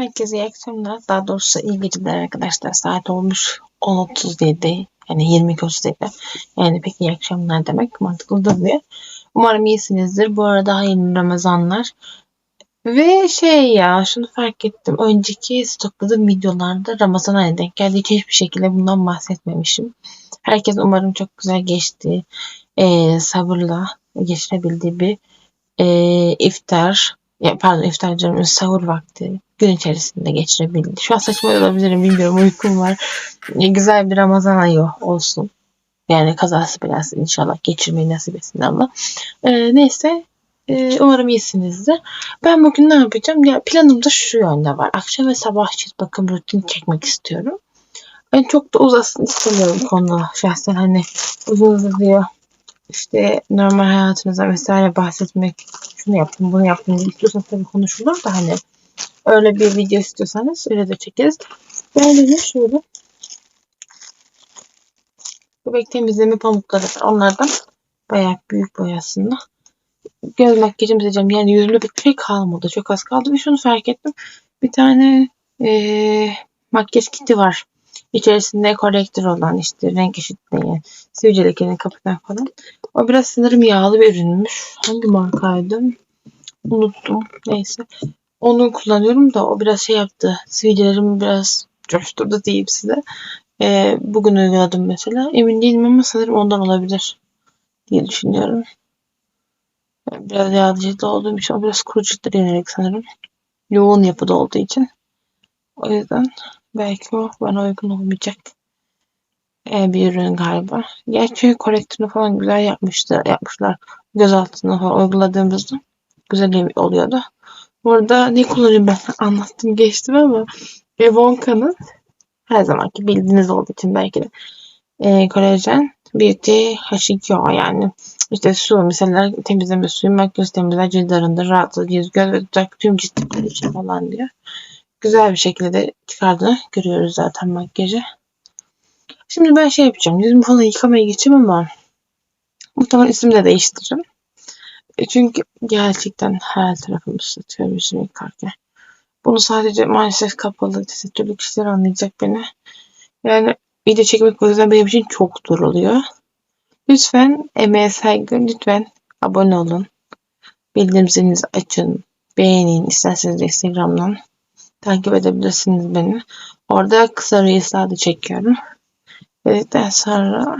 Herkese iyi akşamlar. Daha doğrusu iyi geceler arkadaşlar. Saat olmuş 10.37. Yani 22.37. Yani pek iyi akşamlar demek mantıklı duruyor. Umarım iyisinizdir. Bu arada hayırlı Ramazanlar. Ve şey ya şunu fark ettim. Önceki stokladığım videolarda Ramazan ayına denk için hiçbir şekilde bundan bahsetmemişim. Herkes umarım çok güzel geçti. Ee, sabırla geçirebildiği bir e, iftar ya pardon iftar diyorum sahur vakti gün içerisinde geçirebildi. Şu an saçma olabilirim bilmiyorum uykum var. E, güzel bir Ramazan ayı olsun. Yani kazası belası inşallah geçirmeyi nasip etsin Allah. E, neyse e, umarım iyisinizdir. Ben bugün ne yapacağım? Ya planım da şu yönde var. Akşam ve sabah çift bakım rutini çekmek istiyorum. Ben çok da uzasın istemiyorum konu şahsen hani uzun uzuyor işte normal hayatınıza vesaire bahsetmek şunu yaptım bunu yaptım diye istiyorsanız tabii konuşulur da hani öyle bir video istiyorsanız öyle de çekeriz. De şöyle göbek temizleme pamukları var. Onlardan bayağı büyük boy aslında. Göz makyajımı sileceğim. Yani yüzümde bir şey kalmadı. Çok az kaldı ve şunu fark ettim. Bir tane ee, makyaj kiti var. İçerisinde korektör olan işte renk eşitleyen, sivilce lekenin kapatan falan. O biraz sanırım yağlı bir ürünmüş. Hangi markaydı? Unuttum. Neyse. Onu kullanıyorum da o biraz şey yaptı. Sivilcelerimi biraz coşturdu diyeyim size. Ee, bugün uyguladım mesela. Emin değilim ama sanırım ondan olabilir diye düşünüyorum. Biraz yağlıcı olduğum için o biraz kurucuklara yönelik sanırım. Yoğun yapıda olduğu için. O yüzden belki o bana uygun olmayacak e, bir ürün galiba. Gerçi korektörünü falan güzel yapmıştı, yapmışlar. Göz altına uyguladığımızda güzel oluyordu. Burada ne kullanıyorum ben anlattım geçtim ama Evonka'nın her zamanki bildiğiniz olduğu için belki de e, kolajen beauty H2O yani işte su mesela temizleme suyu makyaj temizler cilt arındır rahatlatıcı yüz göz ve dudak tüm cilt tipleri için falan diyor. Güzel bir şekilde çıkardığını görüyoruz zaten makyajı. Şimdi ben şey yapacağım. Yüzümü falan yıkamaya geçeceğim ama muhtemelen ismini de değiştiririm. E çünkü gerçekten her tarafımı ıslatıyorum yüzümü yıkarken. Bunu sadece maalesef kapalı tesettürlü kişiler anlayacak beni. Yani video çekmek o yüzden benim için çok zor oluyor. Lütfen emeğe saygı, lütfen abone olun. Bildirim zilinizi açın. Beğenin. isterseniz de Instagram'dan takip edebilirsiniz beni. Orada kısa reelsler de çekiyorum dedikten sonra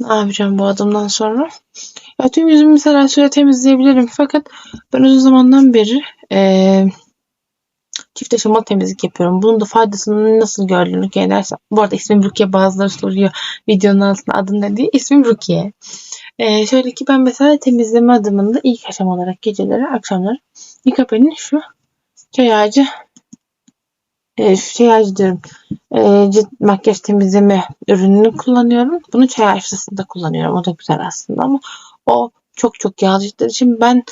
ne yapacağım bu adımdan sonra? Ya tüm yüzümü mesela süre temizleyebilirim fakat ben uzun zamandan beri e, çift aşamalı temizlik yapıyorum. Bunun da faydasını nasıl gördüğünü dersen. Bu arada ismim Rukiye bazıları soruyor videonun altında adın ne diye. İsmim Rukiye. Ee, şöyle ki ben mesela temizleme adımında ilk aşama olarak geceleri akşamları Nikape'nin şu çay ağacı e, şey diyorum e, cilt makyaj temizleme ürününü kullanıyorum. Bunu çay açlısında kullanıyorum. O da güzel aslında ama o çok çok yağlı ciltler için ben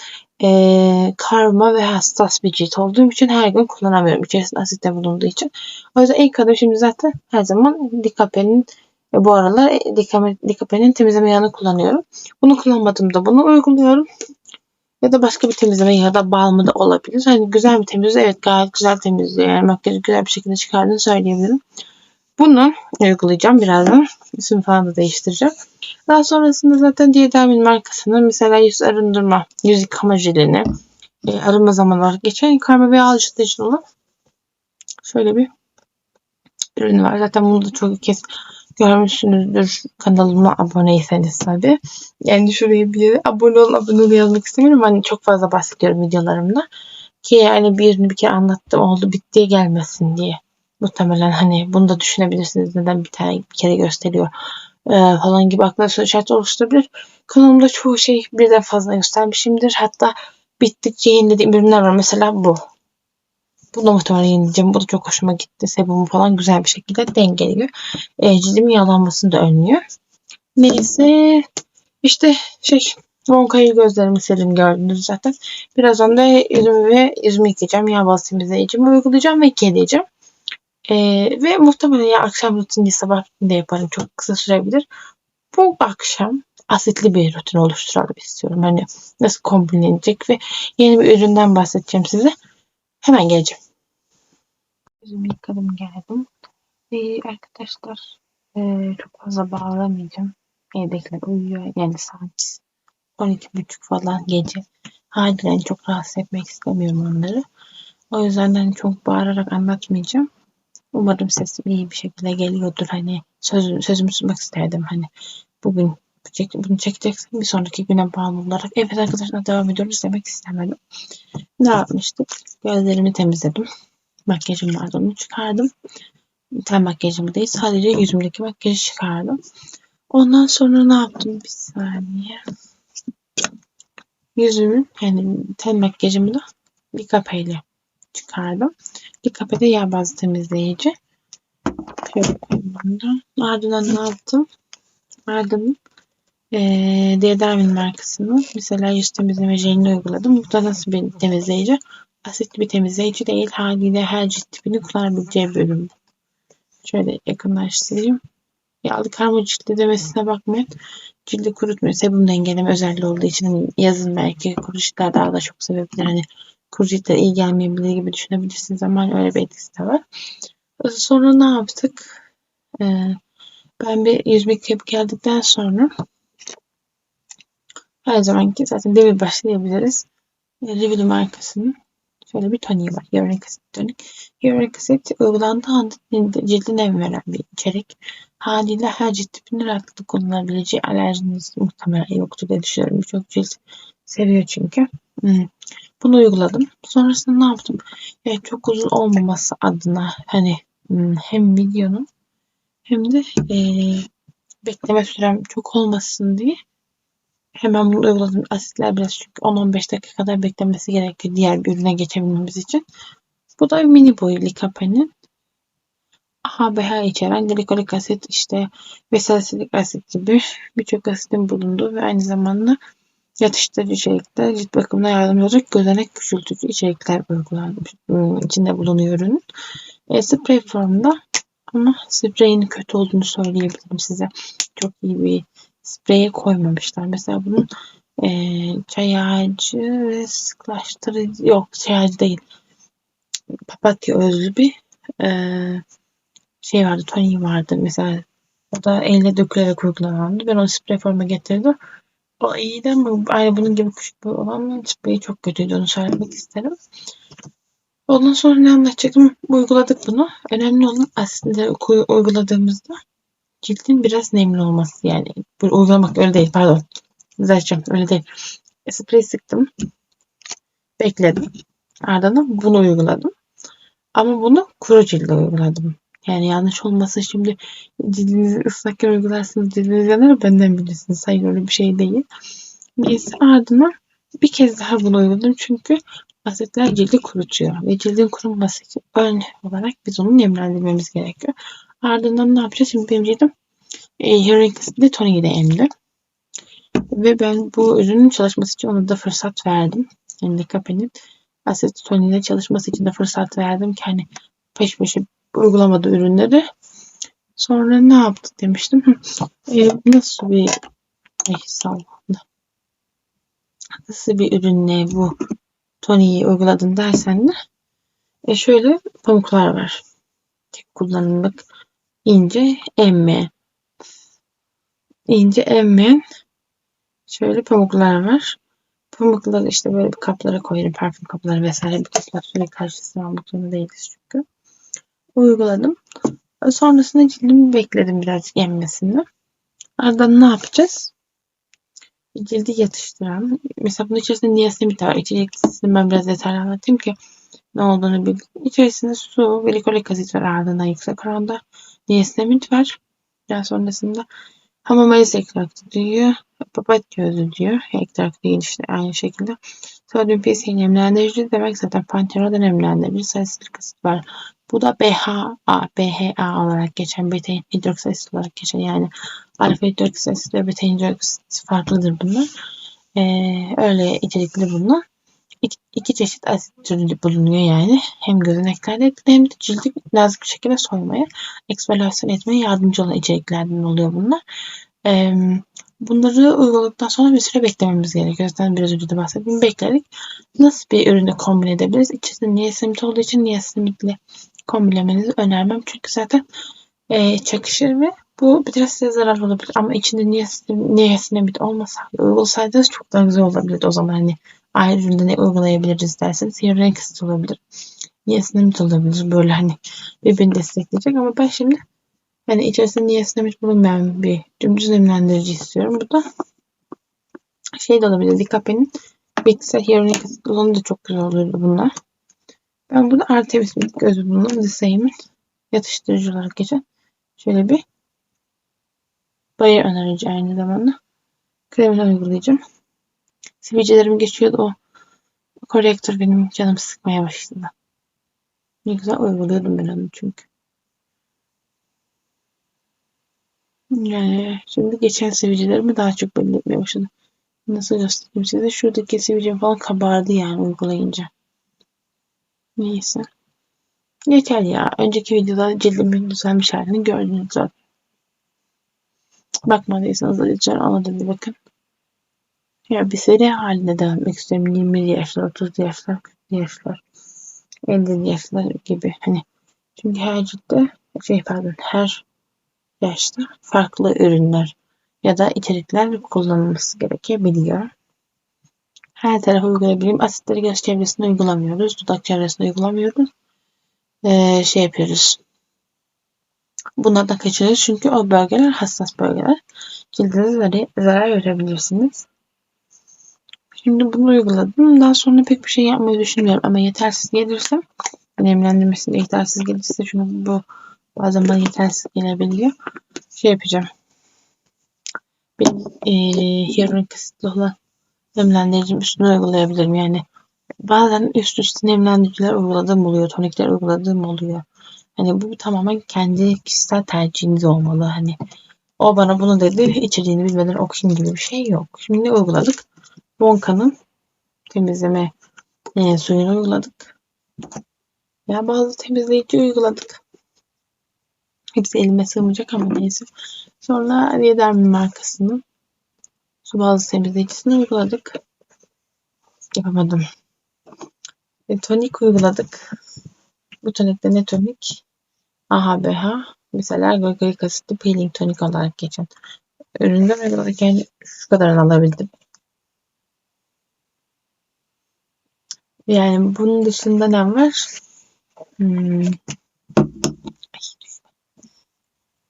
e, karma ve hassas bir cilt olduğum için her gün kullanamıyorum. İçerisinde asit de bulunduğu için. O yüzden ilk adım şimdi zaten her zaman Dikape'nin e, bu aralar Dikape'nin temizleme yağını kullanıyorum. Bunu kullanmadığımda bunu uyguluyorum. Ya da başka bir temizleme ya da balmı da olabilir. Hani güzel bir temizliği evet gayet güzel temizliyor. Yani makyajı güzel bir şekilde çıkardığını söyleyebilirim. Bunu uygulayacağım birazdan. İsim falan da değiştireceğim. Daha sonrasında zaten Diadermin markasının mesela yüz arındırma, yüz yıkama jelini e, arınma zamanı olarak geçen karma ve alıştırıcı olan şöyle bir ürünü var. Zaten bunu da çok kez görmüşsünüzdür kanalıma aboneyseniz tabi. Yani şuraya bir abone olun abone olun yazmak istemiyorum. Hani çok fazla bahsediyorum videolarımda. Ki yani birini bir kere anlattım oldu bittiye gelmesin diye. Muhtemelen hani bunu da düşünebilirsiniz. Neden bir tane bir kere gösteriyor ee, falan gibi aklına soru işareti oluşturabilir. Kanalımda çoğu şey birden fazla göstermişimdir. Hatta bittikçe yenilediğim ürünler var. Mesela bu. Bunu muhtemelen yenileceğim. Bu da çok hoşuma gitti. Sebumu falan güzel bir şekilde dengeliyor. E, cildimin yağlanmasını da önlüyor. Neyse işte şey Ronka'yı gözlerimi sildim gördünüz zaten. Birazdan da yüzümü ve yüzümü yıkayacağım. Yağ bazı temizleyicimi uygulayacağım ve yıkayacağım. Ee, ve muhtemelen ya akşam rutini sabah rutini yaparım. Çok kısa sürebilir. Bu akşam asitli bir rutin oluşturalım istiyorum. Hani nasıl kombinlenecek ve yeni bir üründen bahsedeceğim size. Hemen geleceğim. Yüzümü yıkadım geldim. Ee, arkadaşlar ee, çok fazla bağlamayacağım. Evdekiler uyuyor. Yani saat 12.30 falan gece. Haliyle çok rahatsız etmek istemiyorum onları. O yüzden hani çok bağırarak anlatmayacağım. Umarım sesim iyi bir şekilde geliyordur. Hani sözüm, sözümü tutmak isterdim. Hani bugün bunu çekeceksin bir sonraki güne bağlı olarak. Evet arkadaşlar devam ediyoruz demek istemedim. Ne yapmıştık? Gözlerimi temizledim. Makyajım vardı onu çıkardım. Ten makyajımı değil sadece yüzümdeki makyajı çıkardım. Ondan sonra ne yaptım? Bir saniye. Yüzümün yani ten makyajımı da bir kapeyle çıkardım. Bir kapede yağ bazlı temizleyici. Ardından ne yaptım? Ardından ee, Diadermin markasının mesela yüz temizleme jelini uyguladım. Bu da nasıl bir temizleyici? Asitli bir temizleyici değil. Haliyle her cilt tipini kullanabileceği bir ürün. Şöyle yakınlaştırayım. Yağlı karma ciltli demesine bakmayın. Cildi kurutmuyor. Sebum dengeleme özelliği olduğu için yazın belki kuru ciltler daha da çok sevebilir. Hani kuru ciltler iyi gelmeyebilir gibi düşünebilirsiniz ama öyle bir etkisi de var. Sonra ne yaptık? Ee, ben bir yüz make geldikten sonra her zamanki zaten demir başlayabiliriz. Review markasının şöyle bir toniği var. Hyaluronik asit tonik. Hyaluronik asit uygulandığı anda cildi nem veren bir içerik. Haliyle her cilt tipinde rahatlıkla kullanılabileceği alerjiniz muhtemelen yoktur diye düşünüyorum. Birçok cilt seviyor çünkü. Hmm. Bunu uyguladım. Sonrasında ne yaptım? Yani çok uzun olmaması adına hani hmm, hem videonun hem de e, bekleme sürem çok olmasın diye hemen bunu uyguladım. Asitler biraz çünkü 10-15 dakika kadar beklemesi gerekiyor diğer bir ürüne geçebilmemiz için. Bu da mini boyu likapenin AHBH içeren glikolik asit işte ve salisilik asit gibi birçok asitin bulunduğu ve aynı zamanda yatıştırıcı içerikler cilt bakımına yardımcı olacak gözenek küçültücü içerikler uygulanmış. içinde bulunuyor ürünün. E, sprey formunda ama spreyin kötü olduğunu söyleyebilirim size. Çok iyi bir spreye koymamışlar. Mesela bunun e, çay ağacı ve sıklaştırıcı yok çay ağacı değil. Papatya özlü bir e, şey vardı, toniği vardı. Mesela o da elle dökülerek uygulanandı. Ben onu sprey forma getirdim. O iyiydi ama aynı bunun gibi küçük bir olan spreyi çok kötüydü. Onu söylemek isterim. Ondan sonra ne anlatacaktım? Uyguladık bunu. Önemli olan aslında uyguladığımızda cildin biraz nemli olması yani. Böyle uygulamak öyle değil pardon. Düzelteceğim öyle değil. Sprey sıktım. Bekledim. Ardından bunu uyguladım. Ama bunu kuru cilde uyguladım. Yani yanlış olması şimdi cildinizi ıslakken uygularsınız cildiniz yanar benden bilirsiniz. Hayır öyle bir şey değil. Neyse ardından bir kez daha bunu uyguladım çünkü asitler cildi kurutuyor ve cildin kurunması için ön olarak biz onu nemlendirmemiz gerekiyor. Ardından ne yapacağız? Şimdi benim cildim e, Hyaluronik asitli toniği emdi. Ve ben bu ürünün çalışması için ona da fırsat verdim. Yani Lekape'nin asit toniğiyle çalışması için de fırsat verdim ki hani peş peşe uygulamadı ürünleri. Sonra ne yaptık demiştim. E, nasıl bir ay, Nasıl bir ürünle bu toniği uyguladın dersen de e, şöyle pamuklar var. Tek kullanımlık ince emme. İnce emmeyen şöyle pamuklar var. Pamukları işte böyle bir kaplara koyarım. Parfüm kapları vesaire. Bu kaplar sürekli karşısına almak zorunda değiliz çünkü. Uyguladım. Sonrasında cildimi bekledim birazcık emmesini. Ardından ne yapacağız? Cildi yatıştıran. Mesela bunun içerisinde niasinamid var. İçeriğini ben biraz detaylı anlatayım ki ne olduğunu bil. İçerisinde su glikolik asit var ardından yüksek oranda. Niasinamid var. Daha sonrasında Hamamelis ekstraktı diyor. Papatya özü diyor. Ekstraktı değil işte aynı şekilde. Sodyum piyasayı nemlendirici demek zaten panteroda nemlendirici salisilik asit var. Bu da BHA, BHA olarak geçen beta hidroksit olarak geçen yani alfa hidroksit ve beta hidroksit farklıdır bunlar. Ee, öyle içerikli bunlar iki, iki çeşit asit türü bulunuyor yani. Hem gözeneklerde etkili hem de cildi nazik bir şekilde soymaya, eksfoliasyon etmeye yardımcı olan içeriklerden oluyor bunlar. Ee, bunları uyguladıktan sonra bir süre beklememiz gerekiyor. Zaten biraz önce de bahsettim. Bekledik. Nasıl bir ürünü kombin edebiliriz? İçerisinde niasinamid olduğu için niasinamidli kombinlemenizi önermem. Çünkü zaten e, çakışır ve bu biraz size zarar olabilir. Ama içinde niasinamid olmasa uygulasaydınız çok daha güzel olabilirdi. O zaman hani ayrı üründe ne uygulayabiliriz derseniz hyaluronik asit olabilir. Niasinamid olabilir. Böyle hani birbirini destekleyecek ama ben şimdi hani içerisinde niasinamid bulunmayan bir dümdüz nemlendirici istiyorum. Bu da şey de olabilir. Dikape'nin bitkisel hyaluronik asit olanı da çok güzel olurdu bunlar. Ben burada Artemis bitki özü bulunan Disay'ın yatıştırıcı olarak geçen şöyle bir bayır önerici aynı zamanda. Kremini uygulayacağım. Sivilcelerim geçiyordu o korektör benim canımı sıkmaya başladı. Ne güzel uyguluyordum ben onu çünkü. Yani şimdi geçen sivilcelerimi daha çok belli etmeye başladı. Nasıl göstereyim size? Şuradaki sivilcem falan kabardı yani uygulayınca. Neyse. Yeter ya. Önceki videoda cildimin düzelmiş halini gördünüz zaten. Bakmadıysanız da lütfen ona da bir bakın. Ya bir seri halinde devam etmek istiyorum. 20 yaşlar, 30 yaşlar, 40 yaşlar, 50 yaşlar gibi. Hani çünkü her ciltte şey pardon her yaşta farklı ürünler ya da içerikler kullanılması gerekebiliyor. Her tarafa uygulayabileyim. Asitleri göz çevresinde uygulamıyoruz. Dudak çevresinde uygulamıyoruz. Ee, şey yapıyoruz. Buna da kaçırıyoruz. Çünkü o bölgeler hassas bölgeler. Cildinize zarar verebilirsiniz. Şimdi bunu uyguladım. Daha sonra pek bir şey yapmayı düşünmüyorum. Ama yetersiz gelirse nemlendirmesinde yetersiz gelirse şunu bu bazen bana yetersiz gelebiliyor. Şey yapacağım. Benim e, hyaluronik asitli olan nemlendiricim üstüne uygulayabilirim. Yani bazen üst üste nemlendiriciler uyguladığım oluyor. Tonikler uyguladığım oluyor. Hani bu tamamen kendi kişisel tercihiniz olmalı. Hani o bana bunu dedi. içeriğini bilmeden okuyayım gibi bir şey yok. Şimdi uyguladık? Bonka'nın temizleme e, suyunu uyguladık. Ya bazı temizleyici uyguladık. Hepsi elime sığmayacak ama neyse. Sonra Riederman markasının su bazlı temizleyicisini uyguladık. Yapamadım. E, tonik uyguladık. Bu tonikte ne tonik? AHBH. Mesela glikolik asitli peeling tonik olarak geçen üründen uyguladık. Yani şu kadarını alabildim. Yani bunun dışında ne var? Hmm.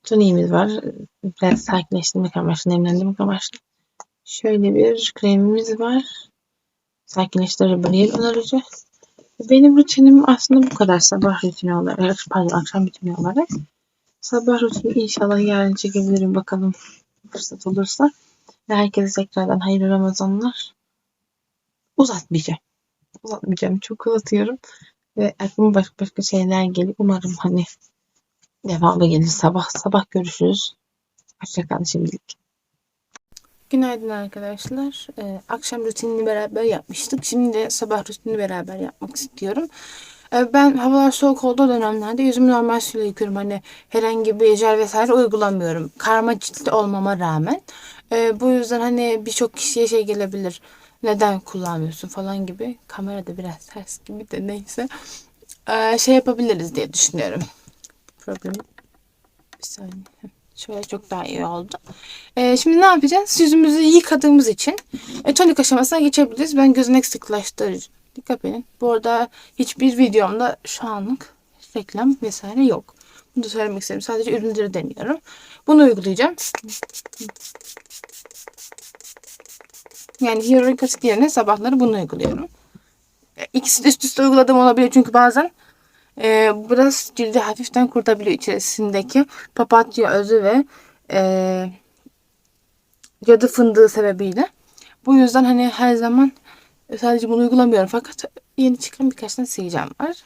Toniğimiz var. Biraz sakinleştirmek amaçlı, nemlendirmek amaçlı. Şöyle bir kremimiz var. Sakinleştirici bariyer onarıcı. Benim rutinim aslında bu kadar sabah rutini olarak, pardon akşam rutini olarak. Sabah rutini inşallah yarın çekebilirim bakalım fırsat olursa. Ve herkese tekrardan hayırlı Ramazanlar. Uzatmayacağım. Uzatmayacağım. Çok uzatıyorum. Ve aklıma başka başka şeyler geliyor. Umarım hani devamı gelir. Sabah sabah görüşürüz. Hoşçakalın şimdilik. Günaydın arkadaşlar. Ee, akşam rutinini beraber yapmıştık. Şimdi de sabah rutinini beraber yapmak istiyorum. Ee, ben havalar soğuk olduğu dönemlerde yüzümü normal suyla yıkıyorum. Hani herhangi bir jel vesaire uygulamıyorum. Karma ciltli olmama rağmen. Ee, bu yüzden hani birçok kişiye şey gelebilir. Neden kullanmıyorsun falan gibi. Kamerada biraz ters gibi de neyse. Ee, şey yapabiliriz diye düşünüyorum. Problem. Bir saniye. Şöyle çok daha iyi oldu. Ee, şimdi ne yapacağız? Yüzümüzü yıkadığımız için e, tonik aşamasına geçebiliriz. Ben gözenek sıkılaştırıcı. Dikkat edin. Bu arada hiçbir videomda şu anlık reklam vesaire yok. Bunu da söylemek istedim. Sadece ürünleri deniyorum. Bunu uygulayacağım. Yani hyaluronik asit yerine sabahları bunu uyguluyorum. E, İkisi de üst üste uyguladığım olabilir çünkü bazen e, biraz cildi hafiften kurtabiliyor içerisindeki papatya özü ve e, cadı fındığı sebebiyle. Bu yüzden hani her zaman sadece bunu uygulamıyorum. Fakat yeni çıkan birkaç tane sileceğim var.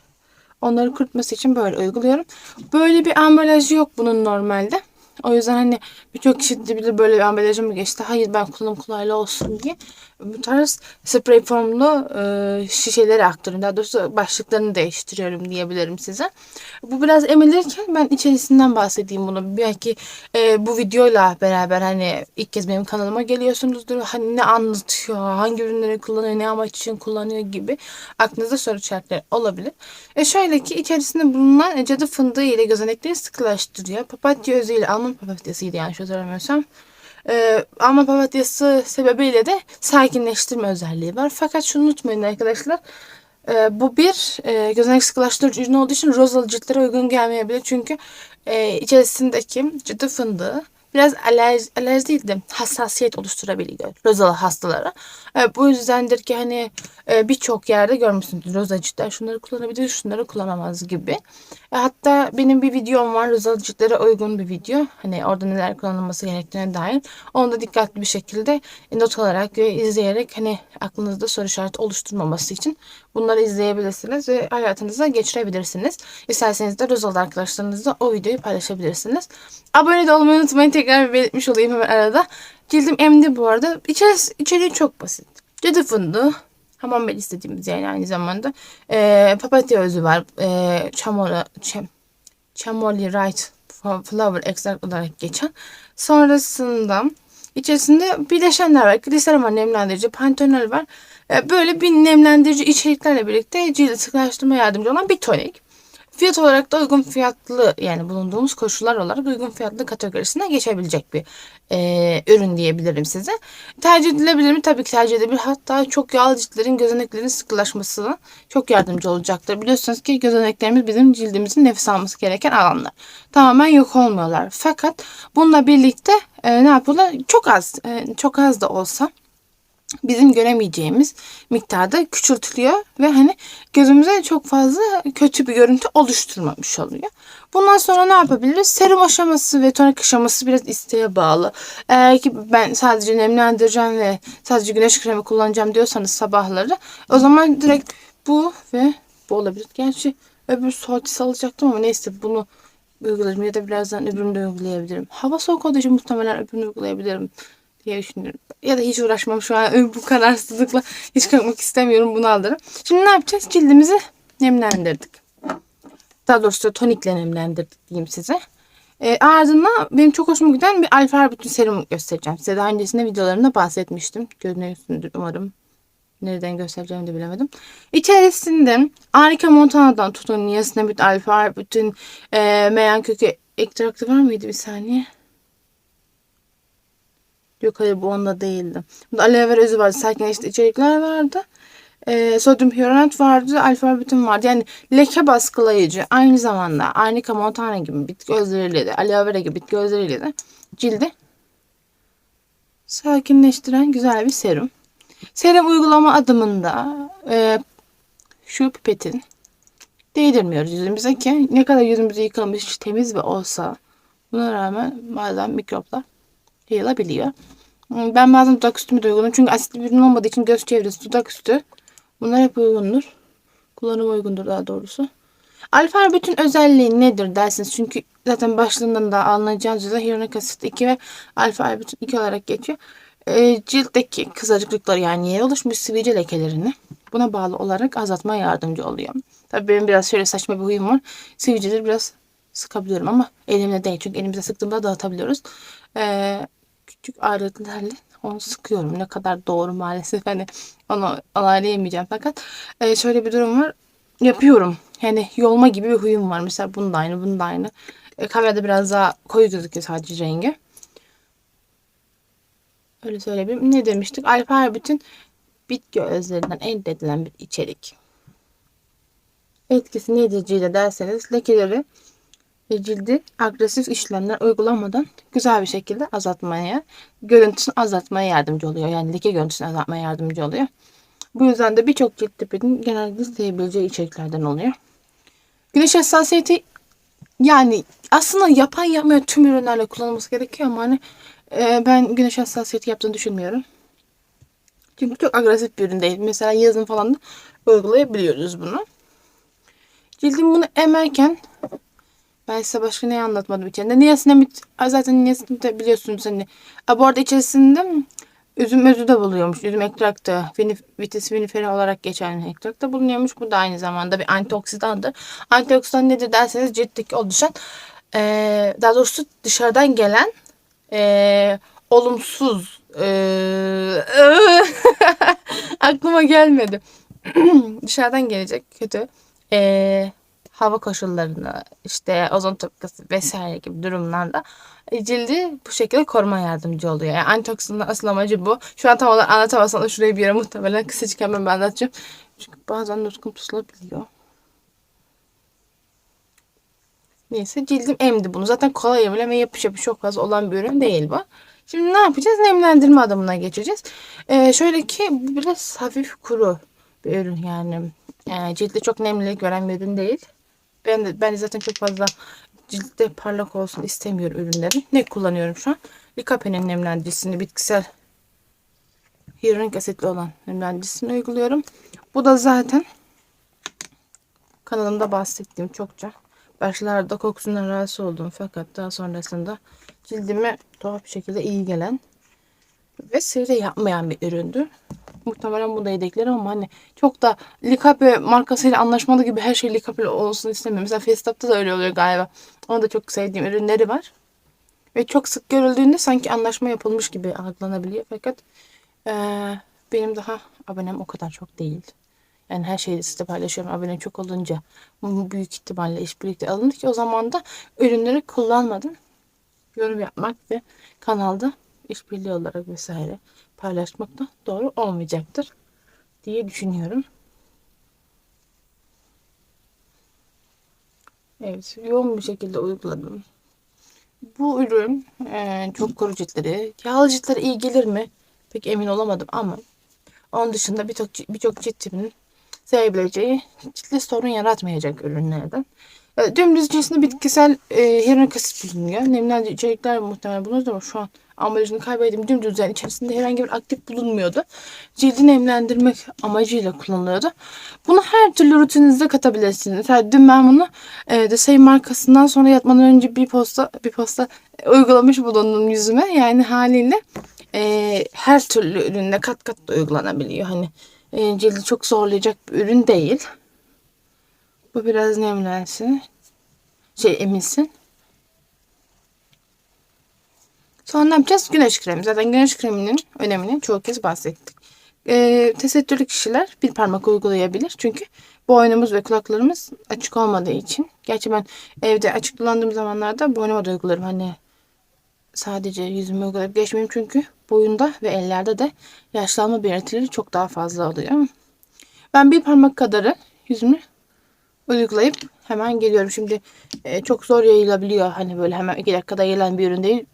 Onları kurutması için böyle uyguluyorum. Böyle bir ambalajı yok bunun normalde. O yüzden hani birçok kişi de bilir böyle bir ambalajı mı geçti. Hayır ben kullanım kolaylı olsun diye bu tarz sprey formlu e, şişeleri aktarıyorum. Daha doğrusu başlıklarını değiştiriyorum diyebilirim size. Bu biraz emilirken ben içerisinden bahsedeyim bunu. Belki e, bu videoyla beraber hani ilk kez benim kanalıma geliyorsunuzdur. Hani ne anlatıyor, hangi ürünleri kullanıyor, ne amaç için kullanıyor gibi aklınızda soru işaretleri olabilir. E şöyle ki içerisinde bulunan cadı fındığı ile gözenekleri sıkılaştırıyor. Papatya özü ile alman papatyasıydı yanlış hatırlamıyorsam. Ee, alman papatyası sebebiyle de sakinleştirme özelliği var. Fakat şunu unutmayın arkadaşlar. Ee, bu bir e, gözenek sıkılaştırıcı ürün olduğu için rozalı ciltlere uygun gelmeyebilir. Çünkü e, içerisindeki cadı fındığı biraz alerji, alerji değil de hassasiyet oluşturabiliyor rozalı hastalara. E, bu yüzdendir ki hani e, birçok yerde görmüşsünüzdür roza ciltler şunları kullanabilir şunları kullanamaz gibi. E, hatta benim bir videom var rozalı ciltlere uygun bir video. Hani orada neler kullanılması gerektiğine dair. Onu da dikkatli bir şekilde not alarak ve izleyerek hani aklınızda soru işareti oluşturmaması için bunları izleyebilirsiniz ve hayatınıza geçirebilirsiniz. İsterseniz de rozalı arkadaşlarınızla o videoyu paylaşabilirsiniz. Abone de olmayı unutmayın. Tekrar belirtmiş olayım hemen arada. Cildim emdi bu arada. İçerisi, içeriği çok basit. Cadı fındığı. Hamam bel istediğimiz yani aynı zamanda. Ee, papatya özü var. Ee, çamora, çem, chamomile right flower extract olarak geçen. Sonrasında içerisinde bileşenler var. Gliserin var nemlendirici. Pantenol var. Ee, böyle bir nemlendirici içeriklerle birlikte cildi sıkılaştırma yardımcı olan bir tonik. Fiyat olarak da uygun fiyatlı yani bulunduğumuz koşullar olarak uygun fiyatlı kategorisine geçebilecek bir e, ürün diyebilirim size. Tercih edilebilir mi? Tabii ki tercih edilebilir. Hatta çok yağlı ciltlerin gözeneklerin sıkılaşmasına çok yardımcı olacaktır. Biliyorsunuz ki gözeneklerimiz bizim cildimizin nefes alması gereken alanlar. Tamamen yok olmuyorlar. Fakat bununla birlikte e, ne yapıyorlar? Çok az, e, çok az da olsa bizim göremeyeceğimiz miktarda küçültülüyor ve hani gözümüze çok fazla kötü bir görüntü oluşturmamış oluyor. Bundan sonra ne yapabiliriz? Serum aşaması ve tonik aşaması biraz isteğe bağlı. Eğer ki ben sadece nemlendireceğim ve sadece güneş kremi kullanacağım diyorsanız sabahları o zaman direkt bu ve bu olabilir. Gerçi öbür soğutucu alacaktım ama neyse bunu uygularım ya da birazdan öbürünü de uygulayabilirim. Hava soğuk olduğu için muhtemelen öbürünü uygulayabilirim diye düşünüyorum. Ya da hiç uğraşmam şu an bu kararsızlıkla hiç kalkmak istemiyorum bunu alırım. Şimdi ne yapacağız? Cildimizi nemlendirdik. Daha doğrusu tonikle nemlendirdik diyeyim size. E, ardından benim çok hoşuma giden bir alfa bütün serum göstereceğim. Size daha öncesinde videolarımda bahsetmiştim. Görünüyorsunuz umarım. Nereden göstereceğimi de bilemedim. İçerisinde Arika Montana'dan tutun niasinamid alfa bütün e, meyan kökü ekstraktı var mıydı bir saniye? Yok hayır bu onda değildi. Bunda aloe vera özü vardı. Sakinleştirici içerikler vardı. Ee, sodyum hyaluronat vardı. Alfa bütün vardı. Yani leke baskılayıcı. Aynı zamanda Arnica montana gibi bitki özleriyle de aloe vera gibi bitki özleriyle de cildi sakinleştiren güzel bir serum. Serum uygulama adımında e, şu pipetin değdirmiyoruz yüzümüze ki ne kadar yüzümüzü yıkamış temiz ve olsa buna rağmen bazen mikroplar yayılabiliyor. Ben bazen dudak üstümü de uyguluyorum. Çünkü asitli bir ürün olmadığı için göz çevresi, dudak üstü. Bunlar hep uygundur. Kullanıma uygundur daha doğrusu. Alfa bütün özelliği nedir dersiniz. Çünkü zaten başlığından da anlayacağınız üzere hyaluronik asit 2 ve alfa bütün 2 olarak geçiyor. E, ciltteki kızarıklıkları yani yere oluşmuş sivilce lekelerini buna bağlı olarak azaltmaya yardımcı oluyor. Tabii benim biraz şöyle saçma bir huyum var. Sivilceleri biraz sıkabiliyorum ama elimle değil. Çünkü elimizde sıktığımda dağıtabiliyoruz. Ee, küçük aletlerle onu sıkıyorum. Ne kadar doğru maalesef hani onu onaylayamayacağım fakat e, şöyle bir durum var. Yapıyorum. Yani yolma gibi bir huyum var. Mesela bunun da aynı, bunun da aynı. E, kamerada biraz daha koyu gözüküyor sadece rengi. Öyle söyleyebilirim. Ne demiştik? Alfa bütün bitki özlerinden elde edilen bir içerik. Etkisi nedir cilde derseniz lekeleri ve cildi agresif işlemler uygulamadan güzel bir şekilde azaltmaya, görüntüsünü azaltmaya yardımcı oluyor. Yani leke görüntüsünü azaltmaya yardımcı oluyor. Bu yüzden de birçok cilt tipinin genelde sevebileceği içeriklerden oluyor. Güneş hassasiyeti yani aslında yapan yapmıyor tüm ürünlerle kullanılması gerekiyor ama hani e, ben güneş hassasiyeti yaptığını düşünmüyorum. Çünkü çok agresif bir ürün değil. Mesela yazın falan da uygulayabiliyoruz bunu. Cildim bunu emerken Ben size başka ne anlatmadım içinde. Niasinamid Aa, zaten niasinamid de biliyorsunuz hani. Aa, bu arada içerisinde üzüm özü de buluyormuş. Üzüm ekstraktı. Vitis vinifera olarak geçen ekstrakta bulunuyormuş. Bu da aynı zamanda bir antioksidandır. Antioksidan nedir derseniz ciltteki oluşan eee, daha doğrusu dışarıdan gelen eee, olumsuz eee, aklıma gelmedi. dışarıdan gelecek kötü eee, hava koşullarını işte ozon tabakası vesaire gibi durumlarda e, cildi bu şekilde koruma yardımcı oluyor. Yani antioksidanın asıl amacı bu. Şu an tam olarak anlatamazsam da şuraya bir yere muhtemelen kısacık ben anlatacağım. Çünkü bazen nutkum tutulabiliyor. Neyse cildim emdi bunu. Zaten kolay emilen yapış yapış çok fazla olan bir ürün değil bu. Şimdi ne yapacağız? Nemlendirme adımına geçeceğiz. Ee, şöyle ki bu biraz hafif kuru bir ürün yani. Ee, ciltte çok nemlilik veren bir ürün değil. Ben de, ben de zaten çok fazla ciltte parlak olsun istemiyorum ürünlerin. Ne kullanıyorum şu an? Likape'nin nemlendiricisini bitkisel hyaluronik asitli olan nemlendiricisini uyguluyorum. Bu da zaten kanalımda bahsettiğim çokça başlarda kokusundan rahatsız oldum fakat daha sonrasında cildime tuhaf bir şekilde iyi gelen ve sivri yapmayan bir üründü. Muhtemelen bunu da yedeklerim ama hani çok da Likape markasıyla anlaşmalı gibi her şey Likape olsun istemiyorum. Mesela Festap'ta da öyle oluyor galiba. Ona da çok sevdiğim ürünleri var. Ve çok sık görüldüğünde sanki anlaşma yapılmış gibi algılanabiliyor. Fakat eee, benim daha abonem o kadar çok değil. Yani her şeyi size paylaşıyorum. Abone çok olunca bu büyük ihtimalle iş birlikte alındı ki o zaman da ürünleri kullanmadım. Yorum yapmak ve kanalda işbirliği olarak vesaire paylaşmak da doğru olmayacaktır diye düşünüyorum. Evet, yoğun bir şekilde uyguladım. Bu ürün eee, çok kuru ciltlere, yağlı ciltlere iyi gelir mi? Pek emin olamadım ama onun dışında birçok birçok cilt tipinin sevebileceği ciltte sorun yaratmayacak ürünlerden. E, Dümdüz içerisinde bitkisel e, hyaluronik asit bulunuyor. Nemlendirici içerikler muhtemelen bulunur ama şu an ambalajını kaybettim. Dümdüz yani içerisinde herhangi bir aktif bulunmuyordu. Cildi nemlendirmek amacıyla kullanılıyordu. Bunu her türlü rutininizde katabilirsiniz. Mesela dün ben bunu e, Same markasından sonra yatmadan önce bir posta bir posta uygulamış bulundum yüzüme. Yani haliyle e, her türlü ürünle kat kat da uygulanabiliyor. Hani e, cildi çok zorlayacak bir ürün değil. Bu biraz nemlensin. Şey eminsin. Sonra ne yapacağız? Güneş kremi. Zaten güneş kreminin önemini çoğu kez bahsettik. Ee, tesettürlü kişiler bir parmak uygulayabilir. Çünkü boynumuz ve kulaklarımız açık olmadığı için. Gerçi ben evde açık kullandığım zamanlarda boynuma da uygularım. Hani sadece yüzüme uygulayıp geçmeyeyim çünkü boyunda ve ellerde de yaşlanma belirtileri çok daha fazla oluyor. Ben bir parmak kadarı yüzümü uygulayıp hemen geliyorum. Şimdi e, çok zor yayılabiliyor. Hani böyle hemen iki dakikada yayılan bir ürün değil.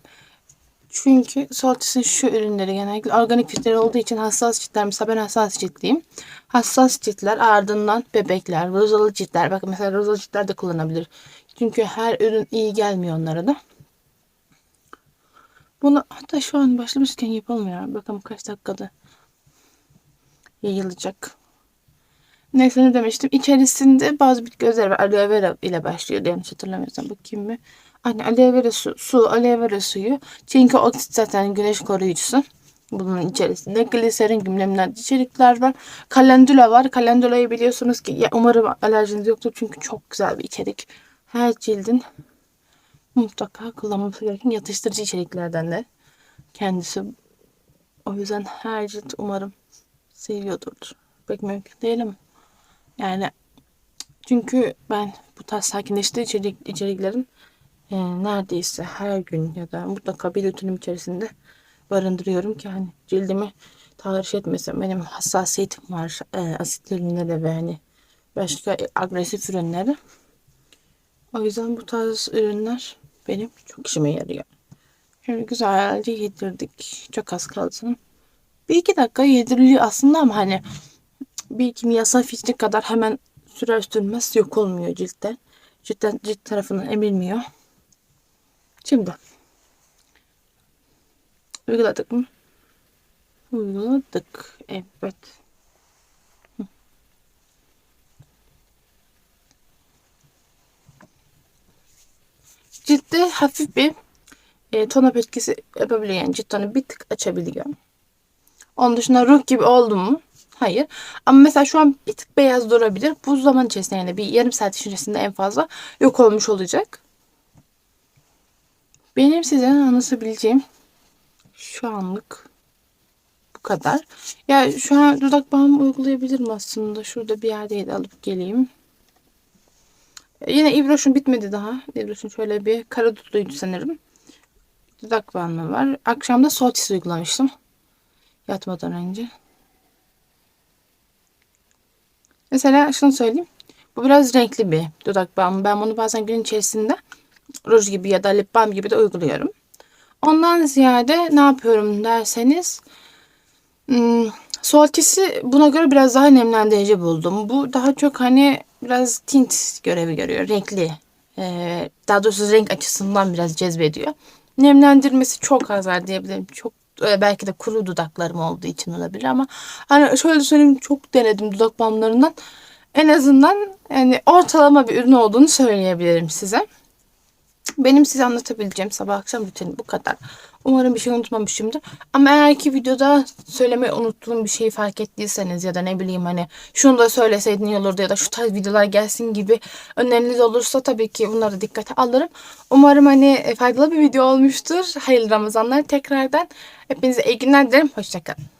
Çünkü Soltis'in şu ürünleri genellikle organik filtre olduğu için hassas ciltler. Mesela ben hassas ciltliyim. Hassas ciltler ardından bebekler, rozalı ciltler. Bakın mesela rozalı ciltler de kullanabilir. Çünkü her ürün iyi gelmiyor onlara da. Bunu hatta şu an başlamışken yapalım ya. Bakalım kaç dakikada yayılacak. Neyse ne demiştim. İçerisinde bazı bitki özleri var. Aloe vera ile başlıyor. Yanlış hatırlamıyorsam bakayım bir. Hani aloe vera su, su aloe vera suyu. Çünkü oksit zaten güneş koruyucusu. Bunun içerisinde gliserin nemlendirici içerikler var. Kalendula var. Kalendulayı biliyorsunuz ki ya umarım alerjiniz yoktur çünkü çok güzel bir içerik. Her cildin mutlaka kullanması gereken yatıştırıcı içeriklerden de kendisi. O yüzden her cilt umarım seviyordur. Pek mümkün değil ama. Yani çünkü ben bu tarz sakinleştirici içerik, içeriklerin e, neredeyse her gün ya da mutlaka bir rutinim içerisinde barındırıyorum ki hani cildimi tahriş etmesin. Benim hassasiyetim var e, asitli ürünlere ve hani başka agresif ürünlere. O yüzden bu tarz ürünler benim çok işime yarıyor. Şimdi güzelce yedirdik. Çok az kaldı. Bir iki dakika yediriliyor aslında ama hani bir kimyasal fitlik kadar hemen sürer sürmez yok olmuyor ciltte. Cidden cilt tarafından emilmiyor. Şimdi uyguladık mı? Uyguladık. Evet. ciltte hafif bir e, tonap etkisi yapabiliyor. Yani cilt tonu bir tık açabiliyor. Onun dışında ruh gibi oldu mu? Hayır. Ama mesela şu an bir tık beyaz durabilir. Bu zaman içerisinde yani bir yarım saat içerisinde en fazla yok olmuş olacak. Benim size anlatabileceğim şu anlık bu kadar. Ya şu an dudak balmı uygulayabilirim aslında. Şurada bir yerdeydi alıp geleyim. E, Yine İbroş'un bitmedi daha. İbroş'un şöyle bir kara dutluydu sanırım. Dudak balmı var. Akşam da Soltis uygulamıştım. Yatmadan önce. Mesela şunu söyleyeyim. Bu biraz renkli bir dudak balmı. Ben bunu bazen gün içerisinde ruj gibi ya da lip balm gibi de uyguluyorum. Ondan ziyade ne yapıyorum derseniz hmm, Soltis'i buna göre biraz daha nemlendirici buldum. Bu daha çok hani biraz tint görevi görüyor. Renkli. Ee, daha doğrusu renk açısından biraz cezbediyor. Nemlendirmesi çok az var diyebilirim. Çok e, belki de kuru dudaklarım olduğu için olabilir ama hani şöyle söyleyeyim çok denedim dudak balmlarından. En azından yani ortalama bir ürün olduğunu söyleyebilirim size. Benim size anlatabileceğim sabah akşam rutini bu kadar. Umarım bir şey unutmamışımdır. Ama eğer ki videoda söylemeyi unuttuğum bir şeyi fark ettiyseniz ya da ne bileyim hani şunu da söyleseydin iyi olurdu ya da şu tarz videolar gelsin gibi öneriniz olursa tabii ki bunları dikkate alırım. Umarım hani faydalı bir video olmuştur. Hayırlı Ramazanlar tekrardan. Hepinize iyi günler dilerim. Hoşçakalın.